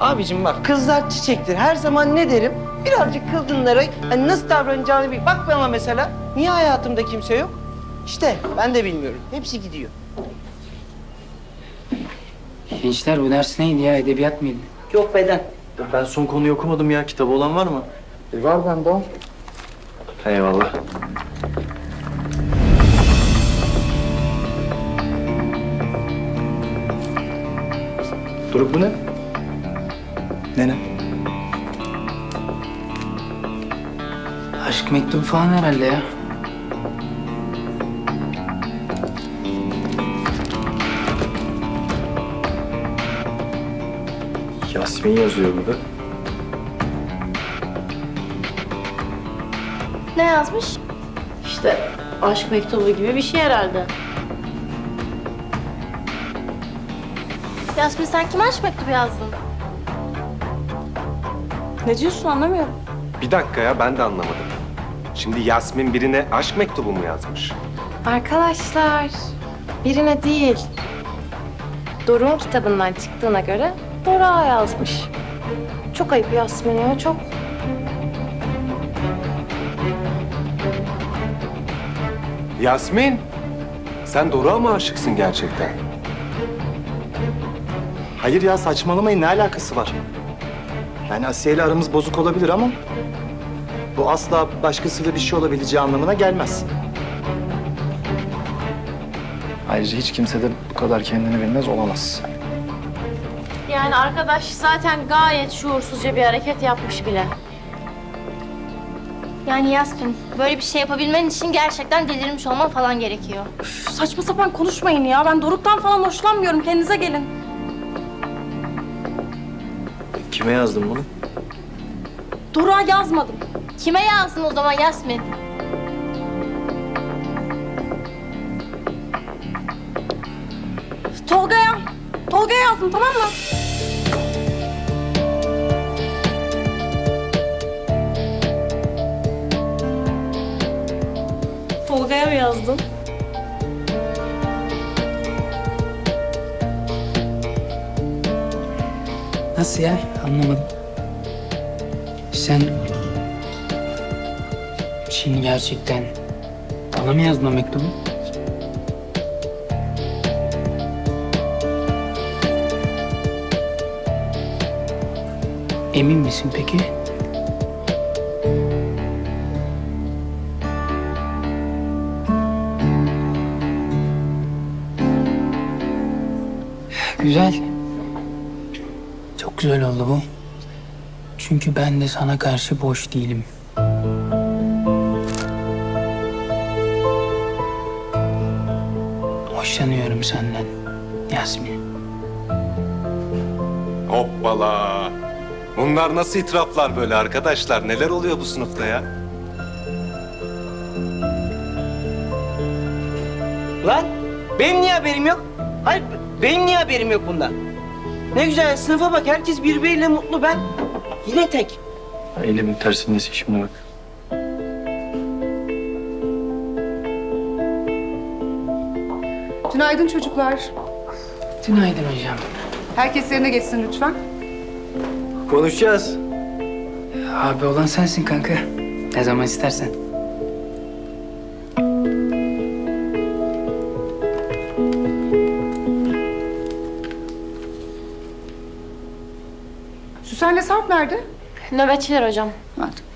Abicim bak kızlar çiçektir. Her zaman ne derim? Birazcık kızgınlara hani nasıl davranacağını bil. Bak bana mesela. Niye hayatımda kimse yok? İşte ben de bilmiyorum. Hepsi gidiyor. Gençler bu ders neydi ya? Edebiyat mıydı? Yok beden. Ben son konuyu okumadım ya. Kitabı olan var mı? E, var bende o. Eyvallah. Doruk bu ne? Ne ne? Aşk mektubu falan herhalde ya. Yasmin yazıyor burada. Ne yazmış? İşte aşk mektubu gibi bir şey herhalde. Yasmin sen kime aşk mektubu yazdın? Ne diyorsun anlamıyorum. Bir dakika ya ben de anlamadım. Şimdi Yasmin birine aşk mektubu mu yazmış? Arkadaşlar, birine değil. Doruk'un kitabından çıktığına göre Doruk'a yazmış. Çok ayıp Yasmin ya, çok. Yasmin, sen Doruk'a mı aşıksın gerçekten? Hayır ya saçmalamayın ne alakası var? Yani Asiye ile aramız bozuk olabilir ama bu asla başkasıyla bir şey olabileceği anlamına gelmez. Ayrıca hiç kimse de bu kadar kendini bilmez olamaz. Yani arkadaş zaten gayet şuursuzca bir hareket yapmış bile. Yani Yasmin böyle bir şey yapabilmen için gerçekten delirmiş olman falan gerekiyor. Üf, saçma sapan konuşmayın ya. Ben Doruk'tan falan hoşlanmıyorum. Kendinize gelin. Kime yazdın bunu? Doruk'a yazmadım. Kime yazdın o zaman Yasmin? Tolga'ya. Tolga'ya yazdım tamam mı? Yazdın? Nasıl ya? Anlamadım. Sen... Şimdi gerçekten bana mı yazdın o mektubu? Emin misin peki? Güzel. Çok güzel oldu bu. Çünkü ben de sana karşı boş değilim. Hoşlanıyorum senden Yasmin. Hoppala. Bunlar nasıl itiraflar böyle arkadaşlar? Neler oluyor bu sınıfta ya? Lan benim niye haberim yok? Hayır benim niye haberim yok bundan? Ne güzel sınıfa bak herkes birbiriyle mutlu ben. Yine tek. Elimin tersindesin şimdi bak. Günaydın çocuklar. Günaydın hocam. Herkes yerine geçsin lütfen. Konuşacağız. Abi olan sensin kanka. Ne zaman istersen. Süsen'le Sarp nerede? Nöbetçiler hocam. Hadi.